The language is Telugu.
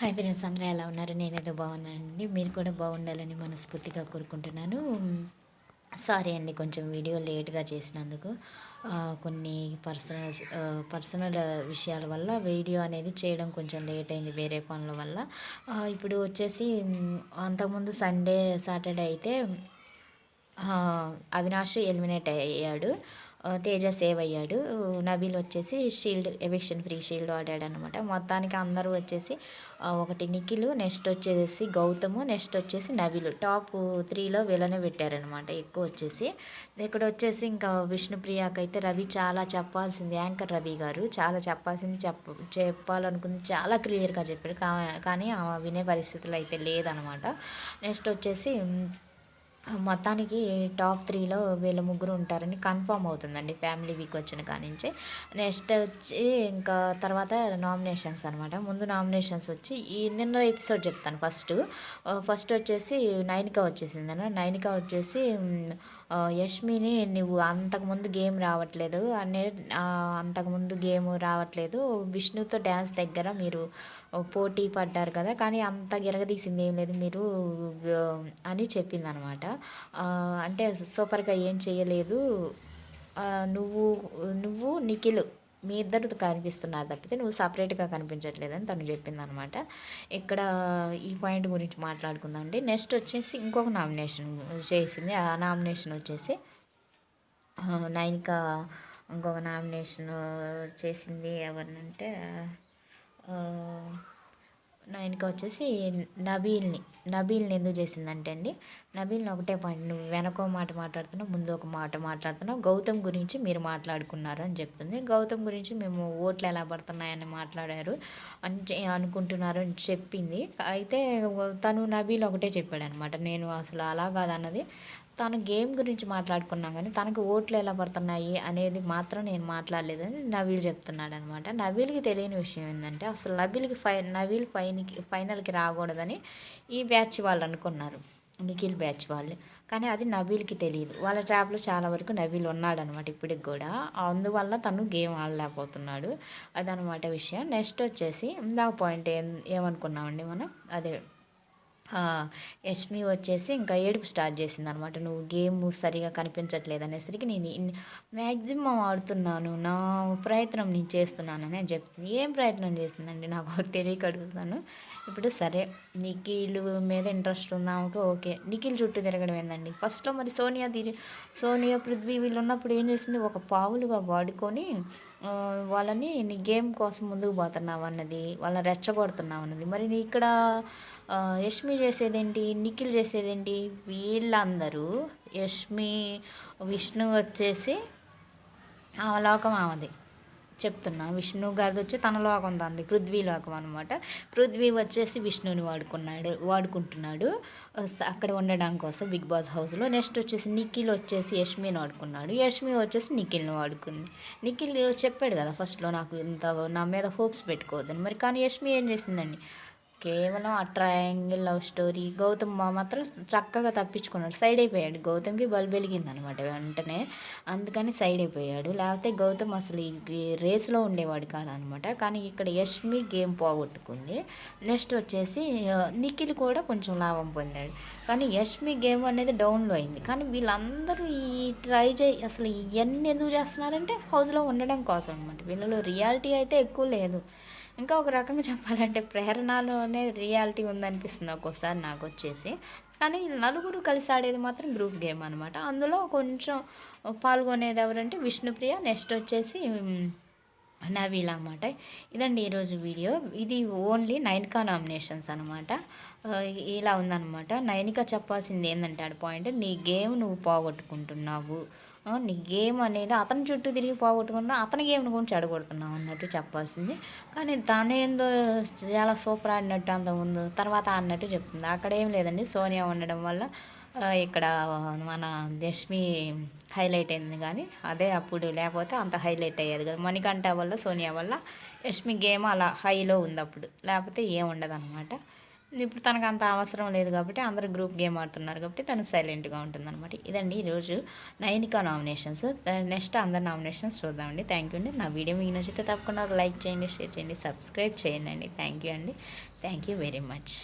హాయ్ ఫ్రెండ్స్ అందరూ ఎలా ఉన్నారు? నేనేదో బాగున్నానండి. మీరు కూడా బాగుండాలని మనస్ఫూర్తిగా కోరుకుంటున్నాను. సారీ అండి కొంచెం వీడియో లేట్గా చేసినందుకు. కొన్ని పర్సనల్ పర్సనల్ విషయాల వల్ల వీడియో అనేది చేయడం కొంచెం లేట్ అయింది వేరే పనుల వల్ల. ఇప్పుడు వచ్చేసి అంతకుముందు సండే సాటర్డే అయితే అవినాష్ ఎలిమినేట్ అయ్యాడు. తేజ సేవ్ అయ్యాడు నబీల్ వచ్చేసి షీల్డ్ ఎవిక్షన్ ఫ్రీ షీల్డ్ ఆడాడు అనమాట మొత్తానికి అందరూ వచ్చేసి ఒకటి నిఖిల్ నెక్స్ట్ వచ్చేసి గౌతము నెక్స్ట్ వచ్చేసి నబీలు. టాప్ త్రీలో విలనే పెట్టారనమాట ఎక్కువ వచ్చేసి. ఇక్కడ వచ్చేసి ఇంకా విష్ణుప్రియకి అయితే రవి చాలా చెప్పాల్సింది యాంకర్ రవి గారు. చాలా చెప్పాల్సింది చెప్ప చెప్పాలనుకుంది చాలా క్లియర్గా చెప్పాడు. కా- కానీ వినే పరిస్థితులు అయితే లేదనమాట నెక్స్ట్ వచ్చేసి మొత్తానికి టాప్ త్రీలో వీళ్ళ ముగ్గురు ఉంటారని కన్ఫర్మ్ అవుతుందండి. ఫ్యామిలీ వీక్ వచ్చిన కానించి. నెక్స్ట్ వచ్చి ఇంకా తర్వాత నామినేషన్స్ అనమాట ముందు నామినేషన్స్ వచ్చి ఈ నిన్న ఎపిసోడ్ చెప్తాను ఫస్ట్. ఫస్ట్ వచ్చేసి నైనికా వచ్చేసింది అన్న నైనిక వచ్చేసి యష్మిని నువ్వు అంతకుముందు గేమ్ రావట్లేదు. అనే అంతకుముందు గేమ్ రావట్లేదు. విష్ణుతో డ్యాన్స్ దగ్గర మీరు పోటీ పడ్డారు కదా కానీ అంత గిరగదీసింది ఏం లేదు మీరు అని చెప్పింది అనమాట అంటే సూపర్గా ఏం చేయలేదు. నువ్వు నువ్వు నిఖిల్ మీ ఇద్దరు కనిపిస్తున్నారు తప్పితే నువ్వు సపరేట్గా కనిపించట్లేదని తను చెప్పింది అనమాట ఇక్కడ ఈ పాయింట్ గురించి మాట్లాడుకుందామండి నెక్స్ట్ వచ్చేసి ఇంకొక నామినేషన్ చేసింది. ఆ నామినేషన్ వచ్చేసి నైనిక ఇంకొక నామినేషన్ చేసింది ఎవరినంటే ఆయనకి వచ్చేసి నబీల్ని నబీల్ని ఎందుకు చేసిందంటే అండి నబీల్ని ఒకటే పాయింట్ నువ్వు వెనకో మాట మాట్లాడుతున్నావు ముందు ఒక మాట మాట్లాడుతున్నావు గౌతమ్ గురించి మీరు మాట్లాడుకున్నారు అని చెప్తుంది. గౌతమ్ గురించి మేము ఓట్లు ఎలా పడుతున్నాయని మాట్లాడారు అని అనుకుంటున్నారు అని చెప్పింది. అయితే తను నబీల్ ఒకటే చెప్పాడు అనమాట నేను అసలు అలా కాదన్నది. తను గేమ్ గురించి మాట్లాడుకున్నాం కానీ తనకు ఓట్లు ఎలా పడుతున్నాయి అనేది మాత్రం నేను మాట్లాడలేదని నవీల్ చెప్తున్నాడు అనమాట నవీల్కి తెలియని విషయం ఏంటంటే అసలు నబీల్కి ఫై నవీల్ ఫైన్కి ఫైనల్కి రాకూడదని ఈ బ్యాచ్ వాళ్ళు అనుకున్నారు. నిఖిల్ బ్యాచ్ వాళ్ళు. కానీ అది నబీల్కి తెలియదు వాళ్ళ ట్రాప్లో చాలా వరకు నబీల్ ఉన్నాడనమాట ఇప్పటికి కూడా. అందువల్ల తను గేమ్ ఆడలేకపోతున్నాడు. అదనమాట విషయం. నెక్స్ట్ వచ్చేసి ఇందాక పాయింట్ ఏం ఏమనుకున్నామండి మనం? అదే యష్మి వచ్చేసి ఇంకా ఏడుపు స్టార్ట్ చేసింది అనమాట నువ్వు గేమ్ సరిగా కనిపించట్లేదు అనేసరికి నేను మ్యాక్సిమం ఆడుతున్నాను నా ప్రయత్నం నేను చేస్తున్నానని చెప్తుంది. ఏం ప్రయత్నం చేసిందండి? నాకు తెలియక అడుగుతాను. ఇప్పుడు సరే నిఖిల్ మీద ఇంట్రెస్ట్ ఉందా? Okay okay. నిఖిల్ చుట్టూ తిరగడం ఏందండి? ఫస్ట్లో మరి సోనియా తిరి సోనియా పృథ్వీ వీళ్ళు ఉన్నప్పుడు ఏం చేసింది? ఒక పావులుగా వాడుకొని వాళ్ళని నీ గేమ్ కోసం ముందుకు పోతున్నావు అన్నది వాళ్ళని రెచ్చగొడుతున్నావు అన్నది. మరి నీ ఇక్కడ యష్మి చేసేదేంటి నిఖిల్ చేసేదేంటి? వీళ్ళందరూ యష్మి విష్ణు వచ్చేసి ఆ లోకం ఆమెది. చెప్తున్నా. విష్ణు గారిది వచ్చి తన లోకం తంది పృథ్వీ లోకం అనమాట పృథ్వీ వచ్చేసి విష్ణుని వాడుకున్నాడు వాడుకుంటున్నాడు. అక్కడ ఉండడం కోసం బిగ్ బాస్ హౌస్లో. నెక్స్ట్ వచ్చేసి నిఖిల్ వచ్చేసి యష్మిని వాడుకున్నాడు. యష్మి వచ్చేసి నిఖిల్ని వాడుకుంది. నిఖిల్ చెప్పాడు కదా ఫస్ట్లో నాకు ఇంత నా మీద హోప్స్ పెట్టుకోవద్దని. మరి కానీ యష్మి ఏం చేసిందండి? కేవలం ఆ ట్రయాంగిల్ లవ్ స్టోరీ గౌతమ్ మా మాత్రం చక్కగా తప్పించుకున్నాడు. సైడ్ అయిపోయాడు. గౌతమ్కి బల్బు వెలిగింది అనమాట వెంటనే. అందుకని సైడ్ అయిపోయాడు. లేకపోతే గౌతమ్ అసలు ఈ రేస్లో ఉండేవాడు కాదనమాట. కానీ ఇక్కడ యష్మి గేమ్ పోగొట్టుకుంది. నెక్స్ట్ వచ్చేసి నిఖిల్ కూడా కొంచెం లాభం పొందాడు. కానీ యష్మి గేమ్ అనేది డౌన్లో అయింది. కానీ వీళ్ళందరూ ఈ ట్రై చే అసలు ఇవన్నీ ఎందుకు చేస్తున్నారంటే హౌస్లో ఉండడం కోసం అనమాట వీళ్ళలో రియాలిటీ అయితే ఎక్కువ లేదు. ఇంకా ఒక రకంగా చెప్పాలంటే ప్రేరణలోనే రియాలిటీ ఉందనిపిస్తుంది ఒక్కోసారి నాకు వచ్చేసి. కానీ నలుగురు కలిసి ఆడేది మాత్రం గ్రూప్ గేమ్ అనమాట అందులో కొంచెం పాల్గొనేది ఎవరంటే విష్ణుప్రియ నెక్స్ట్ వచ్చేసి నవీల నవీల్ అనమాట ఇదండి ఈరోజు వీడియో. ఇది ఓన్లీ నైన్కా నామినేషన్స్ అనమాట ఇలా ఉందనమాట నైనిక చెప్పాల్సింది ఏంటంటే ఆడ పాయింట్ నీ గేమ్ నువ్వు పోగొట్టుకుంటున్నావు. నీ గేమ్ అనేది అతని చుట్టూ తిరిగి పోగొట్టుకున్నా అతని గేమ్ని కూడా చెడగొడుతున్నావు అన్నట్టు చెప్పాల్సింది. కానీ తనేందో చాలా సూపర్ ఆడినట్టు అంత ముందు తర్వాత ఆడినట్టు చెప్తుంది. అక్కడ ఏం లేదండి. సోనియా ఉండడం వల్ల ఇక్కడ మన దశమి హైలైట్ అయింది కానీ అదే అప్పుడు లేకపోతే అంత హైలైట్ అయ్యేది కదా. మణికంఠ వల్ల సోనియా వల్ల యష్మి గేమ్ అలా హైలో ఉంది అప్పుడు. లేకపోతే ఏముండదు అనమాట ఇప్పుడు తనకు అంత అవసరం లేదు కాబట్టి అందరూ గ్రూప్ గేమ్ ఆడుతున్నారు కాబట్టి తను సైలెంట్గా ఉంటుంది అనమాట ఇదండి ఈరోజు నైనికా నామినేషన్స్ నెక్స్ట్ అందరు నామినేషన్స్ చూద్దామండి. థ్యాంక్ యూ అండి. నా వీడియో మీకు నచ్చితే తప్పకుండా ఒక లైక్ చేయండి షేర్ చేయండి సబ్స్క్రైబ్ చేయండి అండి. థ్యాంక్ యూ అండి. Thank you very much